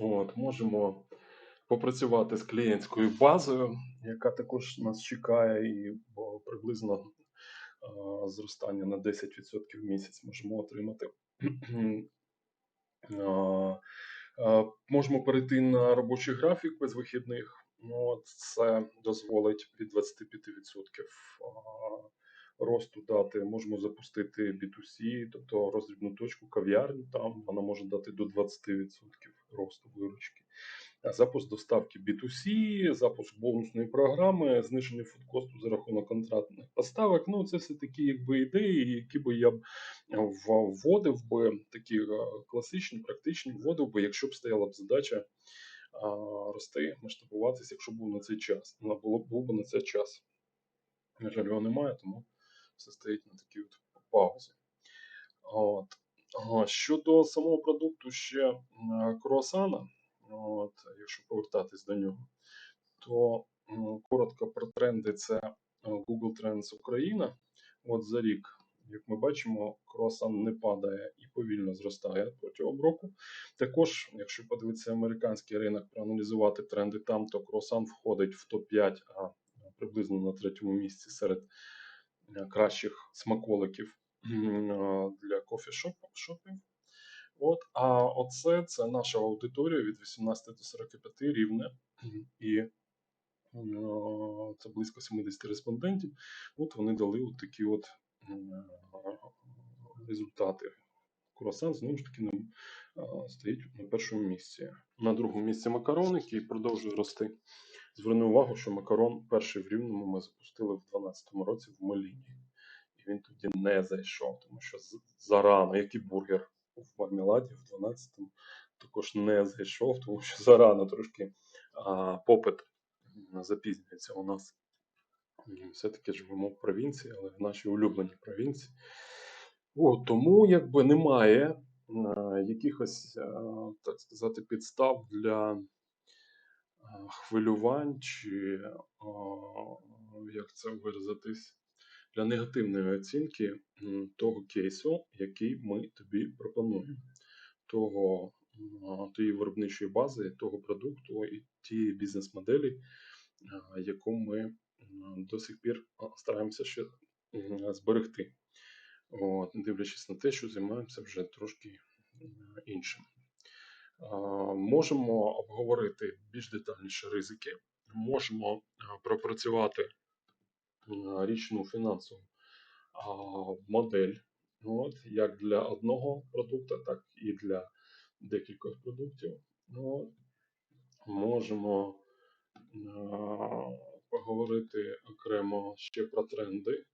От, можемо попрацювати з клієнтською базою, яка також нас чекає, і приблизно зростання на 10% в місяць можемо отримати. Можемо перейти на робочий графік без вихідних. Ну, от це дозволить від 25% а, росту дати. Можемо запустити B2C, тобто роздрібну точку, кав'ярню. Там вона може дати до 20% росту виручки. Запуск доставки B2C, запуск бонусної програми, зниження фудкосту за рахунок контрактних поставок. Ну, це все такі якби ідеї, які би я б вводив би, такі е, класичні, практичні, вводив би, якщо б стояла б задача а, рости, масштабуватися, якщо був на цей час. Був би на цей час. На жаль, його немає, тому все стоїть на такій от паузі. От. Щодо самого продукту ще круасана, от, якщо повертатись до нього, то коротко про тренди це е, Google Trends Україна. От за рік, як ми бачимо, круасан не падає і повільно зростає протягом року. Також, якщо подивитися американський ринок, проаналізувати тренди там, то круасан входить в топ-5, а приблизно на третьому місці серед кращих смаколиків для кофі-шопів. От, а оце це наша аудиторія від 18 до 45 рівне. І це близько 70 респондентів. От вони дали от такі от результати. Круасан знову ж таки стоїть на першому місці. На другому місці макарон, який продовжує рости. Зверни увагу, що макарон перший в рівному ми запустили в 2012 році в Маліні. І він тоді не зайшов, тому що зарано, як і бургер в мармеладі в 12-му також не зайшов, тому що зарано трошки а, попит запізнюється у нас. Все-таки живемо в провінції, але в нашій улюбленій провінції. О, тому якби немає е, якихось, е, так сказати, підстав для хвилювань чи, як це виразитись, для негативної оцінки того кейсу, який ми тобі пропонуємо, того, тієї виробничої бази, того продукту і тієї бізнес-моделі, яку ми до сих пір стараємося ще зберегти. От, дивлячись на те, що займаємося вже трошки іншим. А, Можемо обговорити більш детальніше ризики, можемо е, пропрацювати е, річну фінансову модель, от, як для одного продукту, так і для декількох продуктів. От. Можемо поговорити окремо ще про тренди,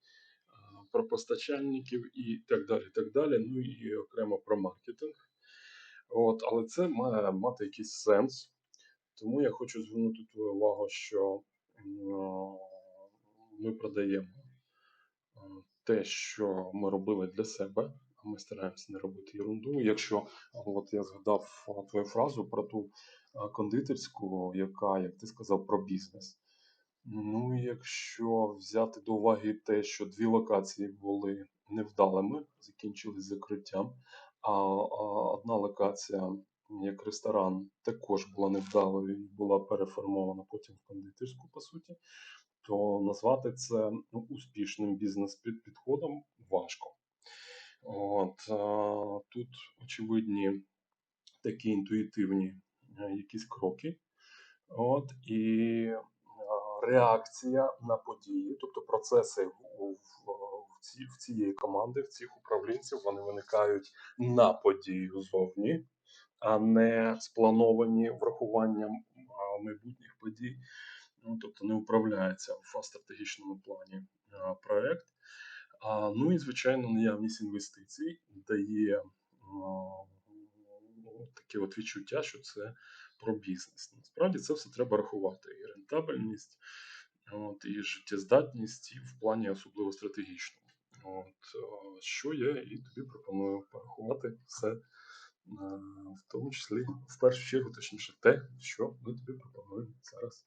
про постачальників і так далі. так далі. Ну і окремо про маркетинг. От, але це має мати якийсь сенс. Тому я хочу звернути твою увагу, що ми продаємо те, що ми робили для себе, а ми стараємося не робити ерунду. Якщо от я згадав твою фразу про ту кондитерську, яка, як ти сказав, про бізнес. Ну, якщо взяти до уваги те, що дві локації були невдалими, закінчились закриттям, а, одна локація, як ресторан, також була невдалою і була переформована потім в кондитерську, по суті, то назвати це ну, успішним бізнес-підходом важко. От, тут очевидні такі інтуїтивні е, якісь кроки. От, і реакція на події, тобто процеси в, ці, в цієї команди, в цих управлінців, вони виникають на подію зовні, а не сплановані врахуванням майбутніх подій. Ну, тобто не управляється в стратегічному плані. А, ну і звичайно, наявність інвестицій дає ну, таке от відчуття, що це про бізнес. Насправді це все треба рахувати. І рентабельність, от, і життєздатність, і в плані особливо стратегічному. От, е, що я і тобі пропоную порахувати все, е, в тому числі в першу чергу, точніше, те, що ми тобі пропонуємо зараз